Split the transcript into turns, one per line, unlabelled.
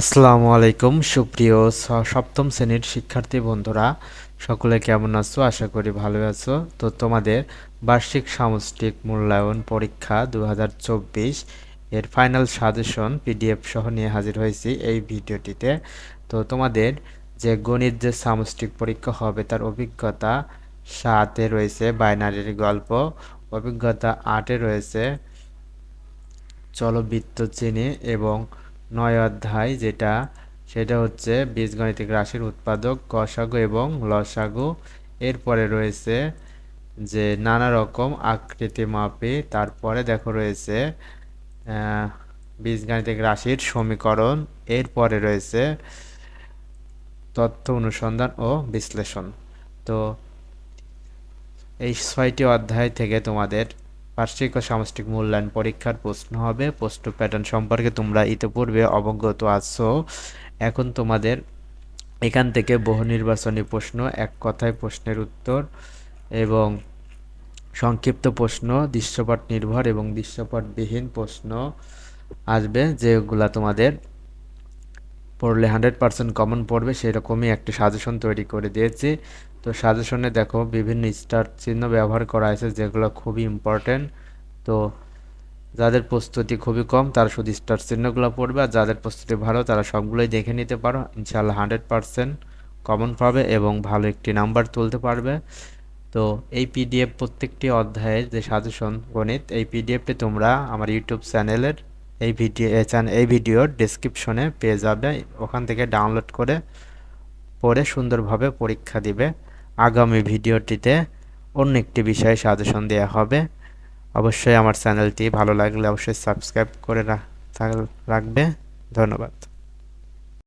আসসালামু আলাইকুম, সুপ্রিয় সপ্তম শ্রেণির শিক্ষার্থী বন্ধুরা। সকলে কেমন আছো? আশা করি ভালো আছো। তো তোমাদের বার্ষিক সামষ্টিক মূল্যায়ন পরীক্ষা দু হাজার চব্বিশ এর ফাইনাল সাজেশন পিডিএফ সহ নিয়ে হাজির হয়েছি এই ভিডিওটিতে। তো তোমাদের যে গণিত যে সামষ্টিক পরীক্ষা হবে তার অভিজ্ঞতা সাতে রয়েছে, বাইনারির গল্প। অভিজ্ঞতা আটে রয়েছে, চলবৃত্ত চিনি এবং নয় অধ্যায়, যেটা, সেটা হচ্ছে বীজগণিতিক রাশির উৎপাদক গসাগু এবং লসাগু। এরপরে রয়েছে যে নানা রকম আকৃতি মাপে, তারপরে দেখো রয়েছে বীজগাণিতিক রাশির সমীকরণ। এরপরে রয়েছে তথ্য অনুসন্ধান ও বিশ্লেষণ। তো, এই ছয়টি অধ্যায় থেকে তোমাদের বার্ষিক ও সামষ্টিক মূল্যায়ন পরীক্ষার প্রশ্ন হবে। প্রশ্ন প্যাটার্ন সম্পর্কে তোমরা ইতিপূর্বে অবগত আছো। এখন তোমাদের এখান থেকে বহু নির্বাচনী প্রশ্ন, এক কথায় প্রশ্নের উত্তর এবং সংক্ষিপ্ত প্রশ্ন, দৃশ্যপট নির্ভর এবং দৃশ্যপটবিহীন প্রশ্ন আসবে, যেগুলা তোমাদের পড়লে হান্ড্রেড পার্সেন্ট কমন পড়বে। সেরকমই একটি সাজেশন তৈরি করে দিয়েছি। তো সাজেশনে দেখো বিভিন্ন স্টার চিহ্ন ব্যবহার করা হয়েছে যেগুলো খুবই ইম্পর্টেন্ট তো যাদের প্রস্তুতি খুবই কম, তারা শুধু স্টার চিহ্নগুলো পড়বে আর যাদের প্রস্তুতি ভালো, তারা সবগুলোই দেখে নিতে পারো। ইনশাল্লাহ হান্ড্রেড পার্সেন্ট কমন পাবে এবং ভালো একটি নাম্বার তুলতে পারবে। তো এই পিডিএফ প্রত্যেকটি অধ্যায়ের যে সাজেশন গণিত, এই পিডিএফটি তোমরা আমার ইউটিউব চ্যানেলের এই ভিডিও এই ভিডিওর ডেসক্রিপশনে পেয়ে যাবে। ওখান থেকে ডাউনলোড করে পড়ে সুন্দরভাবে পরীক্ষা দিবে। আগামী ভিডিওটিতে অন্য একটি বিষয়ে সাজেশন দেওয়া হবে। অবশ্যই আমার চ্যানেলটি ভালো লাগলে অবশ্যই সাবস্ক্রাইব করে রাখবে। ধন্যবাদ।